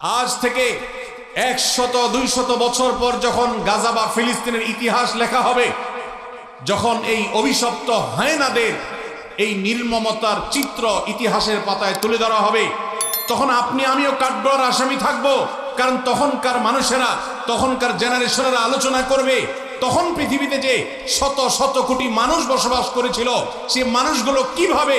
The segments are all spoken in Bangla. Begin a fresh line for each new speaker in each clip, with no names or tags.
আজ থেকে একশত, দুইশত বছর পর যখন গাজা বা ফিলিস্তিনের ইতিহাস লেখা হবে, যখন এই অভিশপ্ত হায়নাদের এই নির্মমতার চিত্র ইতিহাসের পাতায় তুলে ধরা হবে, তখন আপনি, আমিও কাঠগড়ার আসামি থাকব। কারণ তখনকার মানুষেরা, তখনকার জেনারেশনেরা আলোচনা করবে, তখন পৃথিবীতে যে শত শত কোটি মানুষ বসবাস করেছিল, সে মানুষগুলো কীভাবে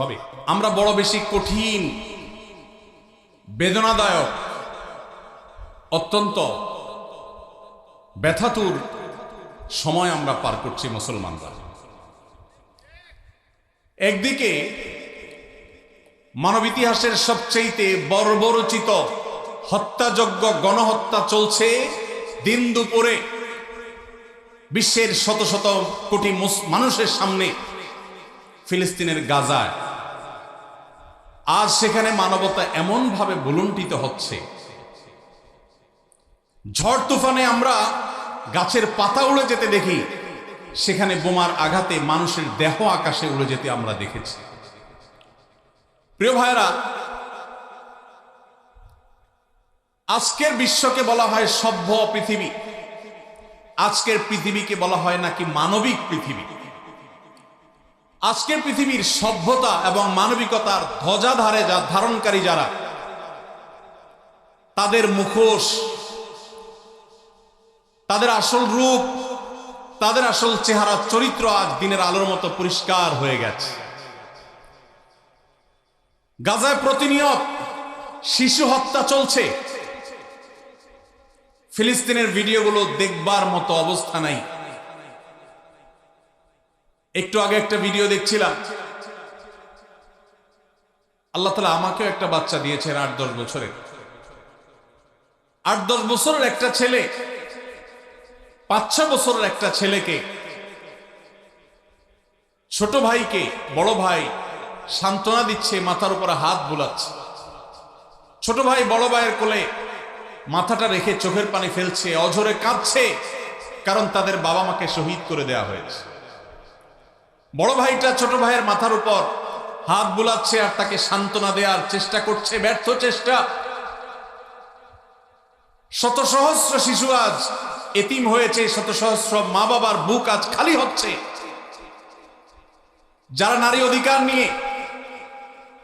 হবে। আমরা বড় বেশি কঠিন, বেদনাদায়ক, অত্যন্ত ব্যথাতুর সময় আমরা পার করছি মুসলমানরা। একদিকে মানব ইতিহাসের সবচেয়ে বর্বরচিত হত্যাযজ্ঞ গণহত্যা চলছে দিন দুপুরে বিশ্বের শত শত কোটি মানুষের সামনে, ফিলিস্তিনের গাজায়। আজ সেখানে মানবতা এমনভাবে বুলুণ্ঠিত হচ্ছে। ঝড় তুফানে আমরা গাছের পাতা উড়ে যেতে দেখি, সেখানে বোমার আঘাতে মানুষের দেহ আকাশে উড়ে যেতে আমরা দেখেছি। প্রিয় ভাইরা আজকের বিশ্বকে বলা হয় সভ্য পৃথিবী। আজকের পৃথিবীকে বলা হয় নাকি মানবিক পৃথিবী। আজকের পৃথিবীর সভ্যতা এবং মানবিকতার ধ্বজাধারে যা ধারণকারী যারা, তাদের মুখোশ, তাদের আসল রূপ, তাদের আসল চেহারা, চরিত্র আজ দিনের আলোর মতো পরিষ্কার হয়ে গেছে। গাজায় প্রতিনিয়ত শিশু হত্যা চলছে। ফিলিস্তিনের ভিডিওগুলো দেখবার মতো অবস্থা নাই। একটু আগে একটা ভিডিও দেখছিলাম। আল্লাহ তালা আমাকেও একটা বাচ্চা দিয়েছেন আট, দশ বছরের। আট, দশ বছরের একটা ছেলে, পাঁচ, ছ বছরের একটা ছেলেকে, ছোট ভাইকে, বড় ভাই সান্ত্বনা দিচ্ছে, মাথার উপরে হাত বুলাচ্ছে। ছোট ভাই বড় ভাইয়ের কোলে মাথাটা রেখে চোখের পানি ফেলছে, অঝরে কাঁদছে, কারণ তাদের বাবা মাকে শহীদ করে দেয়া হয়েছে। বড় ভাইটা ছোট ভাইয়ের মাথার উপর হাত বুলাচ্ছে আর তাকে সান্ত্বনা দেওয়ার চেষ্টা করছে, ব্যর্থ চেষ্টা। শত সহস্র শিশু আজ এতিম হয়েছে শত সহস্র মা বাবার বুক আজ খালি হচ্ছে। যারা নারী অধিকার নিয়ে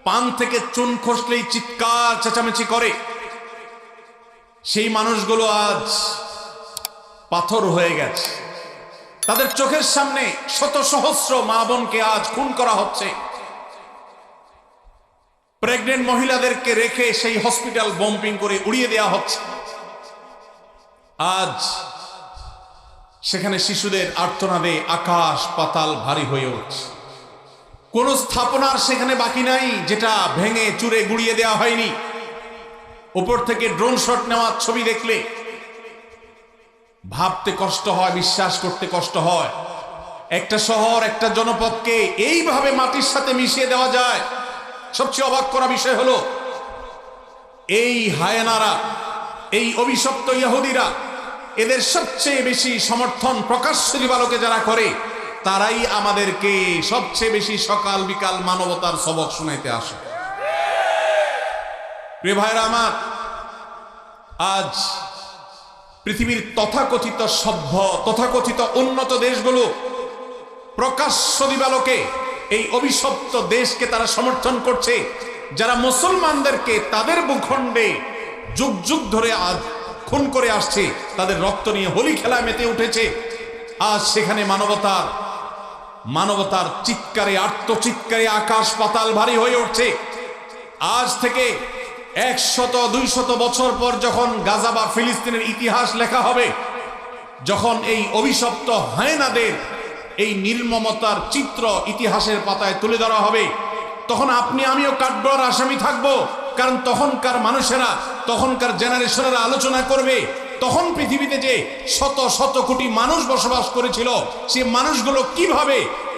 পান থেকে চুন খসলেই চিৎকার, চেঁচামেচি করে, সেই মানুষগুলো আজ পাথর হয়ে গেছে। তাদের চোখের সামনে শত সহস্র মা বোনকে আজ খুন করা হচ্ছে। প্রেগনেন্ট মহিলাদেরকে রেখে সেই হসপিটাল বম্পিং করে উড়িয়ে দেওয়া হচ্ছে। আজ সেখানে শিশুদের আর্তনাদে আকাশ পাতাল ভারী হয়ে উঠছে। কোন স্থাপনার সেখানে বাকি নাই, যেটা ভেঙে চুরে গুড়িয়ে দেওয়া হয়নি। উপর থেকে ড্রোন শট নেওয়ার ছবি দেখলে ভাবতে কষ্ট হয়, বিশ্বাস করতে কষ্ট হয়। একটা শহর, একটা জনপদকে এইভাবে মাটির সাথে মিশিয়ে দেওয়া যায়। সবচেয়ে অবাক করা বিষয় হলো, এই হায়নারা, এই অভিশপ্ত ইহুদিরা, এদের সবচেয়ে বেশি সমর্থন প্রকাশ্য দিবালোকে যারা করে, তারাই আমাদেরকে সবচেয়ে বেশি সকাল বিকাল মানবতার সবক শুনাইতে আসে। প্রিয় ভাইরা আমার, আজ পৃথিবীর তথাকথিত সভ্য, তথাকথিত উন্নত দেশগুলো প্রকাশ্য দিবালোকে, এই অভিশপ্ত দেশকে তারা সমর্থন করছে, যারা মুসলমানদেরকে তাদের ভূখণ্ডে যুগ যুগ ধরে আজ খুন করে আসছে, তাদের রক্ত নিয়ে হোলি খেলায় মেতে উঠেছে। আজ সেখানে মানবতার মানবতার চিৎকারে, আত্মচিৎকারে আকাশ পাতাল ভারী হয়ে উঠছে। আজ থেকে একশত, দুইশত বছর পর যখন গাজা বা ফিলিস্তিনের ইতিহাস লেখা হবে, যখন এই অভিশপ্ত হায়নাদের এই নির্মমতার চিত্র ইতিহাসের পাতায় তুলে ধরা হবে, তখন আপনি, আমিও কাঠগড়ার আসামি থাকব। কারণ তখনকার মানুষেরা, তখনকার জেনারেশনেরা আলোচনা করবে, তখন পৃথিবীতে যে শত শত কোটি মানুষ বসবাস করেছিল, সে মানুষগুলো কীভাবে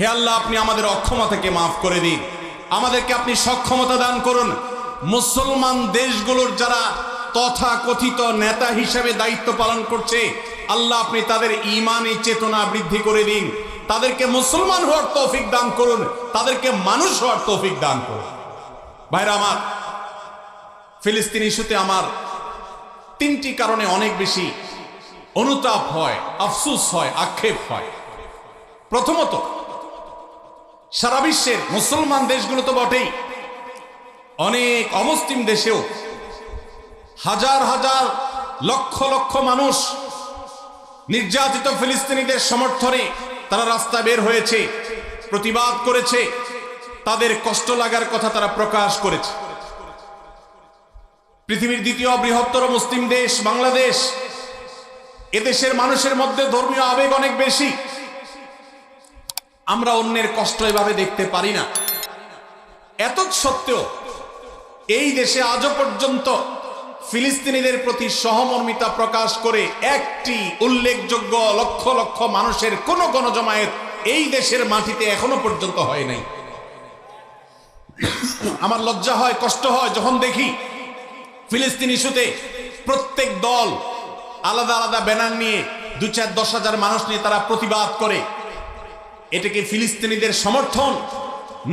হে আল্লাহ, আপনি আমাদের অক্ষমতাকে মাফ করে দিন। আমাদেরকে আপনি সক্ষমতা দান করুন। মুসলমান দেশগুলোর যারা তথা কথিত নেতা হিসেবে দায়িত্ব পালন করছে, আল্লাহ, আপনি তাদের ইমানি চেতনা বৃদ্ধি করে দিন। তাদেরকে মুসলমান হওয়ার তৌফিক দান করুন। তাদেরকে মানুষ হওয়ার তৌফিক দান করুন। ভাইরা আমার, ফিলিস্তিন ইস্যুতে আমার তিনটি কারণে অনেক বেশি অনুতাপ হয়, আফসুস হয়, আক্ষেপ হয়। প্রথমত সারা বিশ্বের মুসলমান দেশগুলো তো বটেই। অনেক অমুসলিম দেশেও হাজার হাজার লক্ষ লক্ষ মানুষ নির্যাতিত ফিলিস্তিনিদের সমর্থনে তারা রাস্তা বের হয়েছে, প্রতিবাদ করেছে, তাদের কষ্ট লাগার কথা তারা প্রকাশ করেছে। পৃথিবীর দ্বিতীয় বৃহত্তর মুসলিম দেশ বাংলাদেশ। এদেশের মানুষের মধ্যে ধর্মীয় আবেগ অনেক বেশি। আমরা অন্যের কষ্ট এভাবে দেখতে পারি না। এত সত্ত্বেও এই দেশে আজও পর্যন্ত ফিলিস্তিনিদের প্রতি সহমর্মিতা প্রকাশ করে একটি উল্লেখযোগ্য লক্ষ লক্ষ মানুষের কোন গণজমায়েত এই দেশের মাটিতে এখনও পর্যন্ত হয় নাই। আমার লজ্জা হয়, কষ্ট হয় যখন দেখি ফিলিস্তিন ইস্যুতে প্রত্যেক দল আলাদা আলাদা ব্যানার নিয়ে দু চার দশ হাজার মানুষ নিয়ে তারা প্রতিবাদ করে। এটাকে ফিলিস্তিনিদের সমর্থন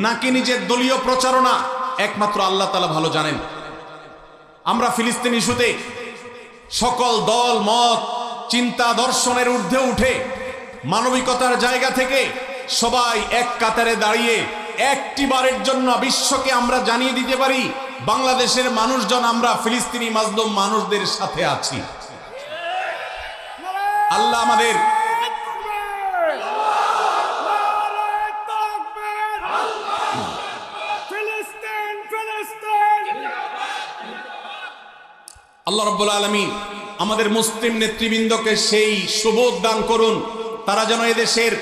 নাকি নিজের দলীয় প্রচারণা? একমাত্র আল্লাহ তালা ভালো জানেন। আমরা ফিলিস্তিন ইস্যুতে সকল দল, মত, চিন্তা দর্শনের ঊর্ধ্বে উঠে মানবিকতার জায়গা থেকে সবাই এক কাতারে দাঁড়িয়ে একটি বারের জন্য বিশ্বকে আমরা জানিয়ে দিতে পারি, বাংলাদেশের মানুষজন আমরা ফিলিস্তিনি মাজলুম মানুষদের সাথে আছি। আল্লাহ আমাদের আল্লাহ রব্বুল আলমী আমাদের মুসলিম নেতৃবৃন্দকে সেই সুবোধ দান করুন। তারা যেন এদেশের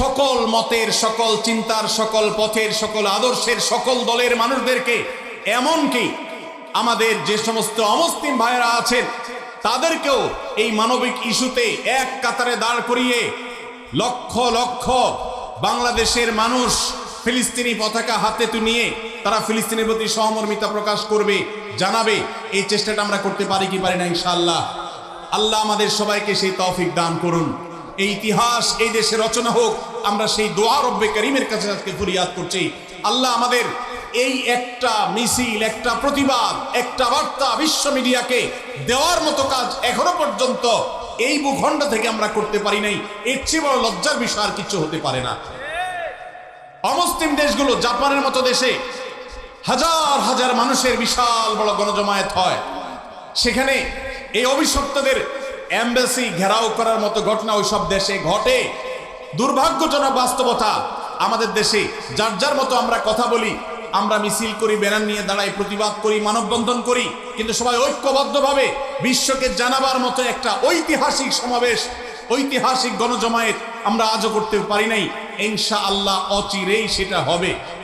সকল মতের, সকল চিন্তার, সকল পথের, সকল আদর্শের, সকল দলের মানুষদেরকে এমনকি আমাদের যে সমস্ত অমুসলিম ভাইয়েরা আছেন, তাদেরকেও এই মানবিক ইস্যুতে এক কাতারে দাঁড় করিয়ে লক্ষ লক্ষ বাংলাদেশের মানুষ ফিলিস্তিনি পতাকা হাতে তু নিয়ে তারা ফিলিস্তিনের প্রতি সহমর্মিতা প্রকাশ করবে, জানাবে, এই চেষ্টাটা আমরা করতে পারি কি পারি না, ইনশাআল্লাহ। আল্লাহ আমাদের সবাইকে সেই তৌফিক দান করুন। এই ইতিহাস, এই দেশে রচনা হোক, আমরা সেই দোয়া রব্বে করিমের কাছে আজকে ফরিয়াদ করছি। আল্লাহ আমাদের এই একটা মিছিল, একটা প্রতিবাদ, একটা বার্তা বিশ্ব মিডিয়াকে দেওয়ার মতো কাজ এখনও পর্যন্ত এই ভূখণ্ড থেকে আমরা করতে পারি নাই। এর চেয়ে বড় লজ্জার বিষয় আর কিছু হতে পারে না। অমুসলিম দেশগুলো জাপানের মতো দেশে হাজার হাজার মানুষের বিশাল বড় গণজমায়েত হয়। সেখানে এই অভিশপ্তদের এম্বাসি ঘেরাও করার মতো ঘটনা ওই সব দেশে ঘটে। দুর্ভাগ্যজনক বাস্তবতা আমাদের দেশে, যার যার মতো আমরা কথা বলি, আমরা মিছিল করি, ব্যানার নিয়ে দাঁড়াই, প্রতিবাদ করি, মানববন্ধন করি, কিন্তু সবাই ঐক্যবদ্ধভাবে বিশ্বকে জানাবার মতো একটা ঐতিহাসিক সমাবেশ, ঐতিহাসিক গণজমায়েত আমরা আজও করতে পারি নাই। ইনশা আল্লাহ অচিরেই সেটা হবে।